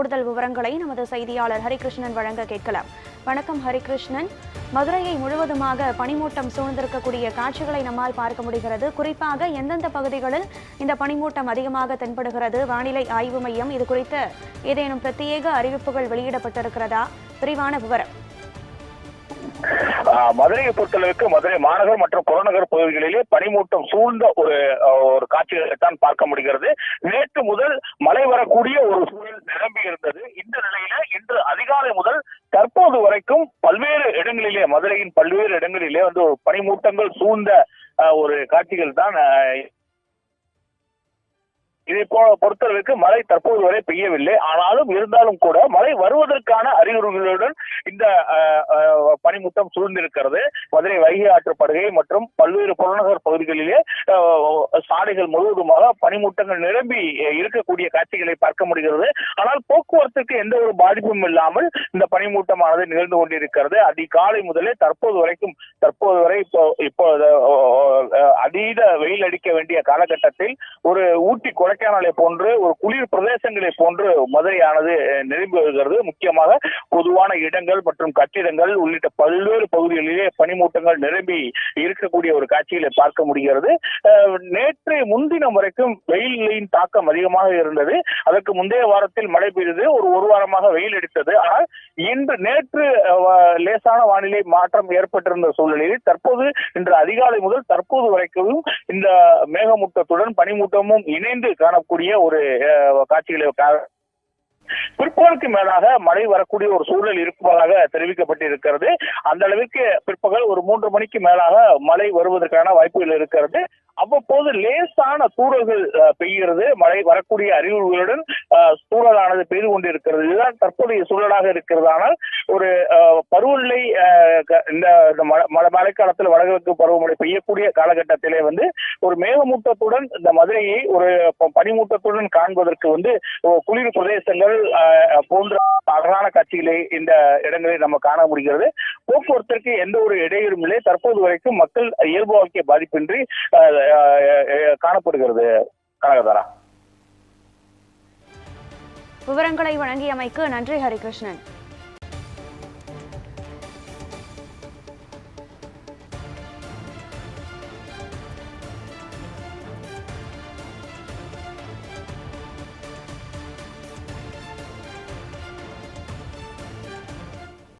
கூடுதல் விவரங்களை நமது செய்தியாளர் ஹரிகிருஷ்ணன் வழங்க கேட்கலாம். வணக்கம் ஹரிகிருஷ்ணன். மதுரையை முழுவதுமாக பனிமூட்டம் சூழ்ந்திருக்கக்கூடிய காட்சிகளை நம்மால் பார்க்க முடிகிறது. குறிப்பாக எந்தெந்த பகுதிகளில் இந்த பனிமூட்டம் அதிகமாக தென்படுகிறது? வானிலை ஆய்வு மையம் இது குறித்த ஏதேனும் பிரத்யேக அறிவிப்புகள் வெளியிடப்பட்டிருக்கிறதா? விரிவான விவரம். மதுரையை பொறுத்தளவுக்கு மதுரை மாநகர் மற்றும் புறநகர் பகுதிகளிலே பனிமூட்டம் சூழ்ந்த ஒரு ஒரு காட்சிகளை தான் பார்க்க முடிகிறது. நேற்று முதல் மழை வரக்கூடிய ஒரு சூழல் நிரம்பி இருந்தது. இந்த நிலையில இன்று அதிகாலை முதல் தற்போது வரைக்கும் பல்வேறு இடங்களிலே மதுரையின் பல்வேறு இடங்களிலே வந்து பனிமூட்டங்கள் சூழ்ந்த ஆஹ், ஒரு காட்சிகள் தான் இதை பொறுத்தளவுக்கு மழை தற்போது வரை பெய்யவில்லை. ஆனாலும் இருந்தாலும் கூட மழை வருவதற்கான அறிகுறிகளுடன் இந்த பனிமுத்தம் பனிமூட்டம் சூழ்ந்திருக்கிறது. மதுரை வைகை ஆற்று படுகை மற்றும் பல்வேறு புறநகர் பகுதிகளிலே சாலைகள் முழுவதுமாக பனிமூட்டங்கள் நிரம்பி இருக்கக்கூடிய காட்சிகளை பார்க்க முடிகிறது. ஆனால் போக்குவரத்துக்கு எந்த ஒரு பாதிப்பும் இல்லாமல் இந்த பனிமூட்டமானது நிகழ்ந்து கொண்டிருக்கிறது. அதிகாலை முதலே தற்போது வரைக்கும் தற்போது வரை இப்போ இப்போ அதீத வெயில் அடிக்க வேண்டிய காலகட்டத்தில் ஒரு ஊட்டி கொடைக்கானலை போன்று ஒரு குளிர் பிரதேசங்களை போன்று மதுரையானது நிரம்பி வருகிறது முக்கியமாக பொதுவான இடங்கள் மற்றும் கட்டிடங்கள் உள்ளிட்ட பல்வேறு பகுதிகளிலே பனிமூட்டங்கள் நிரம்பி இருக்கக்கூடிய ஒரு காட்சிகளை பார்க்க முடிகிறது. நேற்று முன்தினம் வரைக்கும் வெயிலின் தாக்கம் அதிகமாக இருந்தது. அதற்கு முந்தைய வாரத்தில் மழை பெய்தது. ஒரு ஒரு வாரமாக வெயில் அடித்தது. ஆனால் இன்று நேற்று வ- லேசான வானிலை மாற்றம் ஏற்பட்டிருந்த சூழ்நிலையில் தற்போது இன்று அதிகாலை முதல் தற்போது வரைக்கும் இந்த மேகமூட்டத்துடன் பனிமூட்டமும் இணைந்து காணக்கூடிய ஒரு காட்சிகளை பிற்பகலுக்கு மேலாக மழை வரக்கூடிய ஒரு சூழல் இருப்பதாக தெரிவிக்கப்பட்டிருக்கிறது. அந்த அளவிற்கு பிற்பகல் ஒரு மூன்று மணிக்கு மேலாக மழை வருவதற்கான வாய்ப்புகள் இருக்கிறது. அவ்வப்போது லேசான சூழல்கள் பெய்கிறது. மழை வரக்கூடிய அறிகுறிகளுடன் சூழலானது பெய்து கொண்டிருக்கிறது. இதுதான் தற்போதைய சூழலாக இருக்கிறது. ஆனால் ஒரு பருவநிலை க- இந்த இந்த மழை- மழை மழைக்காலத்தில் வடகிழக்கு பருவமழை பெய்யக்கூடிய காலகட்டத்திலே வந்து ஒரு மேகமூட்டத்துடன் இந்த மதுரையை ஒரு பனிமூட்டத்துடன் காண்பதற்கு வந்து குளிர் பிரதேசங்கள் போன்ற அழகான காட்சிகளை இந்த இடங்களில் நம்ம காண முடிகிறது. போக்குவரத்திற்கு எந்த ஒரு இடையூறும் இல்லை. தற்போது வரைக்கும் மக்கள் இயல்பு வாழ்க்கை பாதிப்பின்றி அஹ், காணப்படுகிறது. கனகதாரா. விவரங்களை வழங்கியமைக்கு நன்றி ஹரிகிருஷ்ணன்.